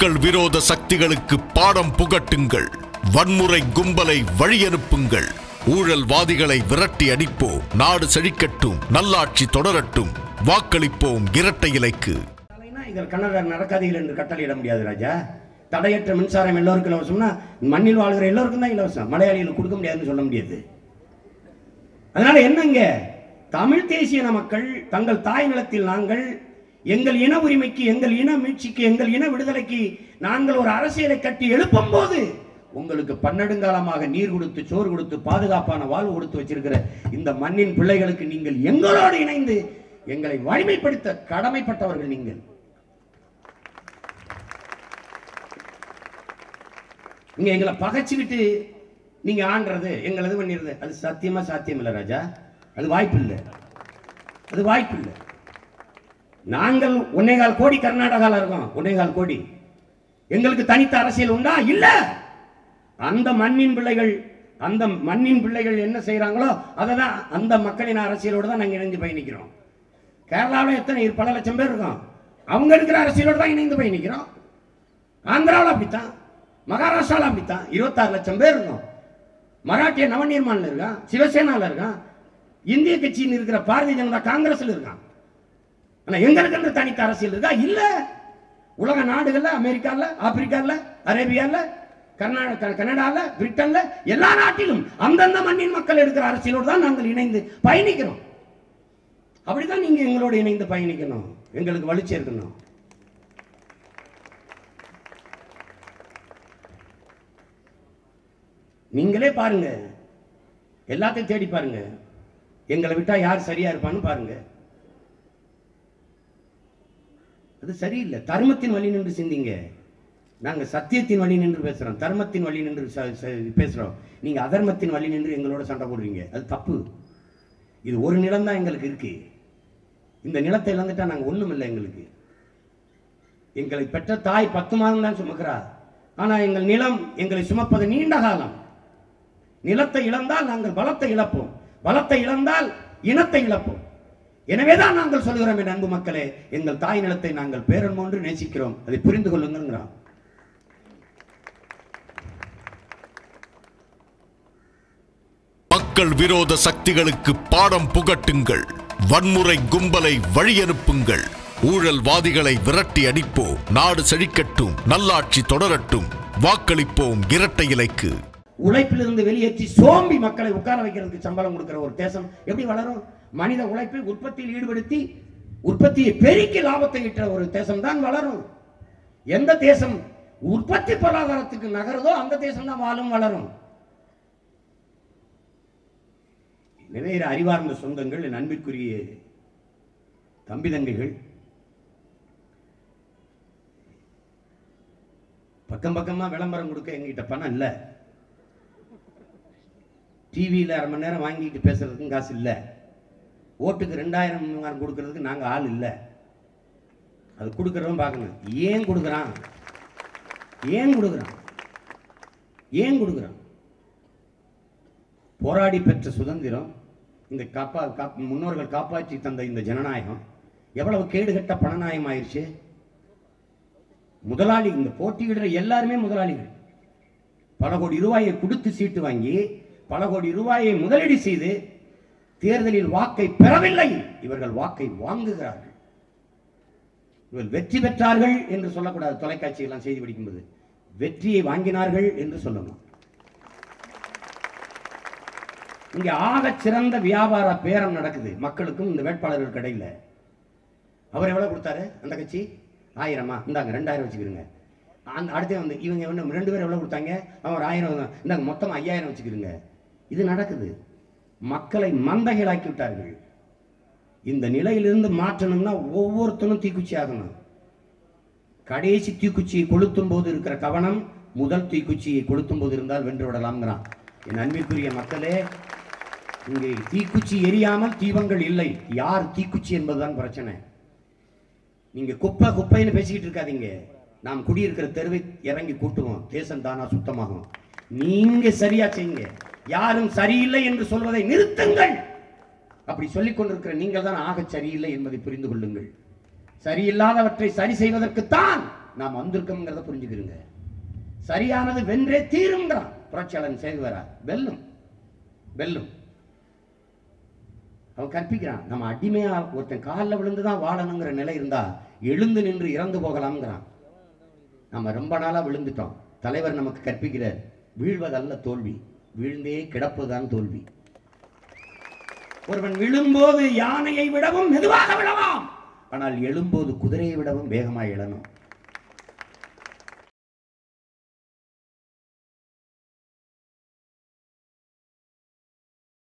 மக்கள் விரோத சக்திகளுக்கு பாடம் புகட்டுங்கள். வன்முறை கும்பலை வழியனுப்புங்கள். ஊழல்வாதிகளை விரட்டி அடிப்போம். நாடு செழிக்கட்டும். நல்லாட்சி தொடரட்டும். வாக்களிப்போம் இரட்டை இலைக்கு. இதில் கன்னட நடக்காதீர்கள் என்று கட்டளையிட முடியாது ராஜா. தடையற்ற மின்சாரம் எல்லோருக்கும் இலவசம்னா மண்ணில் வாழ்கிற எல்லோருக்கும் தான் இலவசம். மலையாளிகளுக்கு கொடுக்க முடியாதுன்னு சொல்ல முடியாது. அதனால என்னங்க? தமிழ் தேசிய மக்கள் தங்கள் தாய் நிலத்தில் நாங்கள் எங்கள் இன உரிமைக்கு எங்கள் இன மீட்சிக்கு எங்கள் இன விடுதலைக்கு நாங்கள் ஒரு அரசியலை கட்டி எழுப்பும் போது உங்களுக்கு பன்னெடுங்காலமாக நீர் கொடுத்து சோறு கொடுத்து பாதுகாப்பான வாழ்வு கொடுத்து வச்சிருக்கிற இந்த மண்ணின் பிள்ளைகளுக்கு நீங்கள் எங்களோடு இணைந்து எங்களை வலிமைப்படுத்த கடமைப்பட்டவர்கள் நீங்கள். நீங்க எங்களை பகைச்சுக்கிட்டு நீங்க ஆண்டுறது எங்களை இது பண்ணிடுறது. அது சத்தியமா சாத்தியம் இல்லை ராஜா. அது வாய்ப்பு இல்லை அது வாய்ப்பு இல்லை நாங்கள் ஒன்னேகால் கோடி கர்நாடகாவில் இருக்கோம். ஒன்னேகால் கோடி. எங்களுக்கு தனித்த அரசியல் உண்டா? இல்ல. அந்த மண்ணின் பிள்ளைகள் அந்த மண்ணின் பிள்ளைகள் என்ன செய்கிறாங்களோ அதை தான் அந்த மக்களின் அரசியலோடு தான் நாங்கள் இணைந்து பயணிக்கிறோம். கேரளாவில் எத்தனை பல லட்சம் பேர் இருக்கோம். அவங்க இருக்கிற அரசியலோடு தான் இணைந்து பயணிக்கிறோம். ஆந்திராவில் அப்படித்தான். மகாராஷ்டிராவில் அப்படித்தான். இருபத்தாறு லட்சம் பேர் இருக்கும். மராட்டிய நவநிர்மாணில் இருக்கான் சிவசேனாவில் இருக்கான். இந்திய கட்சியில் இருக்கிற பாரதிய ஜனதா காங்கிரஸில் இருக்கான். ஆனா எங்களுக்கு தனித்த அரசியல் இருக்கா? இல்ல. உலக நாடுகள்ல அமெரிக்கால ஆப்பிரிக்கால அரேபியால கர்நாடக கனடால பிரிட்டன்ல எல்லா நாட்டிலும் அந்தந்த மண்ணின் மக்கள் எடுக்கிற அரசியலோடு தான் நாங்கள் இணைந்து பயணிக்கிறோம். அப்படிதான் நீங்க எங்களோட இணைந்து பயணிக்கணும். எங்களுக்கு வலிச்சு இருக்கணும். நீங்களே பாருங்க. எல்லாத்தையும் தேடி பாருங்க. எங்களை விட்டா யார் சரியா இருப்பான்னு பாருங்க. அது சரியில்லை. தர்மத்தின் வழி நின்று சிந்திங்க. நாங்கள் சத்தியத்தின் வழி நின்று பேசுறோம். தர்மத்தின் வழி நின்று பேசுகிறோம் நீங்கள் அதர்மத்தின் வழி நின்று எங்களோட சண்டை போடுறீங்க அது தப்பு. இது ஒரு நிலம் தான் எங்களுக்கு இருக்கு. இந்த நிலத்தை இழந்துட்டா நாங்க ஒண்ணும் இல்லை எங்களுக்கு. எங்களை பெற்ற தாய் பத்து மாதம் தான் சுமக்கிறார். ஆனால் எங்கள் நிலம் எங்களை சுமப்பது நீண்ட காலம். நிலத்தை இழந்தால் நாங்கள் பலத்தை இழப்போம். பலத்தை இழந்தால் இனத்தை இழப்போம். எனவேதான் நாங்கள் சொல்கிறோம் என் அன்பு மக்களே எங்கள் தாய் நிலத்தை நாங்கள் பேரன்போன்று நேசிக்கிறோம். அதை புரிந்து கொள்ளுங்கிறோம் மக்கள் விரோத சக்திகளுக்கு பாடம் புகட்டுங்கள். வன்முறை கும்பலை வழியனுப்புங்கள். ஊழல்வாதிகளை விரட்டி அடிப்போம். நாடு செழிக்கட்டும் நல்லாட்சி தொடரட்டும். வாக்களிப்போம் இரட்டை இலைக்கு. உழைப்பிலிருந்து வெளியேற்றி சோம்பி மக்களை உட்கார வைக்கிறதுக்கு சம்பளம் கொடுக்கிற ஒரு தேசம் எப்படி வளரும்? மனித உழைப்பை உற்பத்தியில் ஈடுபடுத்தி உற்பத்தியை பெருக்கி லாபத்தை ஈட்ட ஒரு தேசம் தான் வளரும். எந்த தேசம் உற்பத்தி பொருளாதாரத்துக்கு நகருதோ அந்த தேசம் தான் வாழும் வளரும். நிறைய அறிவார்ந்த சொந்தங்கள் என் அன்பிற்குரிய தம்பி தங்கைகள் பக்கம் பக்கமா விளம்பரம் கொடுக்க எங்ககிட்ட பணம் இல்லை. டிவியில் அரை மணி நேரம் வாங்கிட்டு பேசுறதுக்கும் காசு இல்லை. ஓட்டுக்கு ரெண்டாயிரம் மூவாயிரம் கொடுக்கறதுக்கு நாங்கள் ஆள் இல்லை. அது கொடுக்குறவன் பார்க்கணும். ஏன் கொடுக்குறான்? ஏன் கொடுக்குறான்? ஏன் கொடுக்குறான்? போராடி பெற்ற சுதந்திரம் இந்த காப்பா காப் முன்னோர்கள் காப்பாற்றி தந்த இந்த ஜனநாயகம் எவ்வளவு கேடுகட்ட பணநாயகம் ஆயிடுச்சு முதலாளி இந்த போட்டியிடுற எல்லாருமே முதலாளிகள். பல கோடி ரூபாயை கொடுத்து சீட்டு வாங்கி பல கோடி ரூபாயை முதலீடு செய்து தேர்தலில் வாக்கை பெறவில்லை. இவர்கள் வாக்கை வாங்குகிறார்கள். இவர்கள் வெற்றி பெற்றார்கள் என்று சொல்லக்கூடாது. தொலைக்காட்சியெல்லாம் செய்தி படிக்கும்போது. வெற்றியை வாங்கினார்கள் என்று சொல்லணும். இங்கே ஆக சிறந்த வியாபார பேரம் நடக்குது. மக்களுக்கும் இந்த வேட்பாளர்கள் கிடையில. அவர் எவ்வளவு கொடுத்தாரு? அந்த கட்சி? ஆயிரமா? இந்தாங்க ரெண்டாயிரம் வச்சுக்கிறீங்க. அந்த அடுத்து வந்து இவங்க ரெண்டு பேரும் எவ்வளவு கொடுத்தாங்க? அவர் ஆயிரம் இந்தாங்க மொத்தம் ஐயாயிரம் வச்சுக்கிறீங்க. இது நடக்குது. மக்களை மந்தகைகளாக்கி விட்டார்கள் இந்த நிலையிலிருந்து மாற்றணும்னா ஒவ்வொருத்தனும் தீக்குச்சி ஆகணும். கடைசி தீக்குச்சியை கொளுத்தும் போது இருக்கிற கவனம் முதல் தீக்குச்சியை கொளுத்தும் போது இருந்தால் வென்று விடலாம்ங்கிறான். என் அன்பிற்குரிய மக்களே இங்கே தீக்குச்சி எரியாமல் தீபங்கள் இல்லை. யார் தீக்குச்சி என்பதுதான் பிரச்சனை. நீங்க குப்பை குப்பைன்னு பேசிக்கிட்டு இருக்காதீங்க. நாம் குடியிருக்கிற தெருவை இறங்கி கூட்டுவோம். தேசம் தானா சுத்தமாகும். நீங்க சரியா செய்யுங்க. யாரும் சரியில்லை என்று சொல்வதை நிறுத்துங்கள். அப்படி சொல்லிக் கொண்டிருக்கிற நீங்கள் தான் ஆக சரியில்லை என்பதை புரிந்து கொள்ளுங்கள். சரியில்லாதவற்றை சரி செய்வதற்குத்தான் நாம் வந்திருக்கோம்ங்கிறத புரிஞ்சுக்கிறோங்க சரியானது வென்றே தீருங்கிறான் புரட்சியாளன் சேகுவரா வெல்லும். வெல்லும். அவன் கற்பிக்கிறான் நம்ம அடிமையா ஒருத்தன் காலில் விழுந்து தான் வாழணுங்கிற நிலை இருந்தா எழுந்து நின்று இறந்து போகலாம்ங்கிறான். நம்ம ரொம்ப நாளா விழுந்துட்டோம். தலைவர் நமக்கு கற்பிக்கிறார் வீழ்வதல்ல தோல்வி. வீழ்ந்தே கிடப்பதுதான் தோல்வி. ஒருவன் விழும்போது யானையை விடவும் மெதுவாக விழலாம் ஆனால் எழும்போது குதிரையை விடவும் வேகமாக எழணும்.